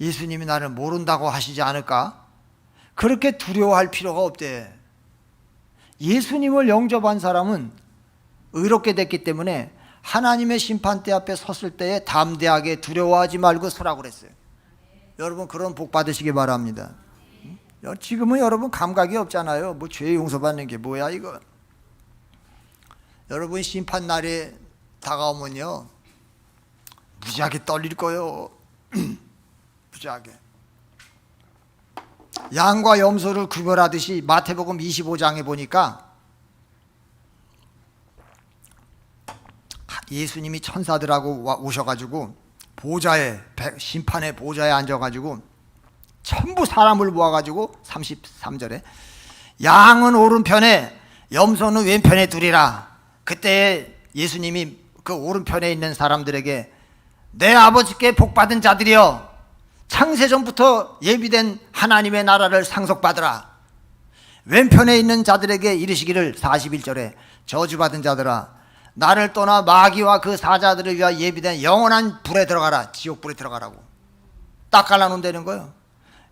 예수님이 나를 모른다고 하시지 않을까? 그렇게 두려워할 필요가 없대. 예수님을 영접한 사람은 의롭게 됐기 때문에 하나님의 심판대 앞에 섰을 때에 담대하게 두려워하지 말고 서라고 그랬어요. 여러분 그런 복 받으시기 바랍니다. 응? 지금은 여러분 감각이 없잖아요. 뭐 죄 용서받는 게 뭐야 이거. 여러분 심판 날이 다가오면요 무지하게 떨릴 거요. 무지하게. 양과 염소를 구별하듯이 마태복음 25장에 보니까 예수님이 천사들하고 와- 오셔가지고 보좌에 배- 심판의 보좌에 앉아가지고 전부 사람을 모아가지고 33절에 양은 오른편에 염소는 왼편에 두리라 그때 예수님이 그 오른편에 있는 사람들에게 내 아버지께 복받은 자들이여 창세 전부터 예비된 하나님의 나라를 상속받으라. 왼편에 있는 자들에게 이르시기를 41절에 저주받은 자들아 나를 떠나 마귀와 그 사자들을 위하여 예비된 영원한 불에 들어가라. 지옥불에 들어가라고. 딱 갈라놓는다는 거예요.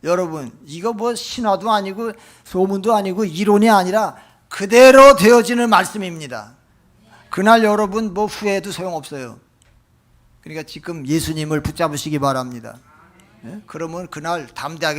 여러분 이거 뭐 신화도 아니고 소문도 아니고 이론이 아니라 그대로 되어지는 말씀입니다. 그날 여러분 뭐 후회해도 소용없어요. 그러니까 지금 예수님을 붙잡으시기 바랍니다. 예? 그러면 그날 담대하게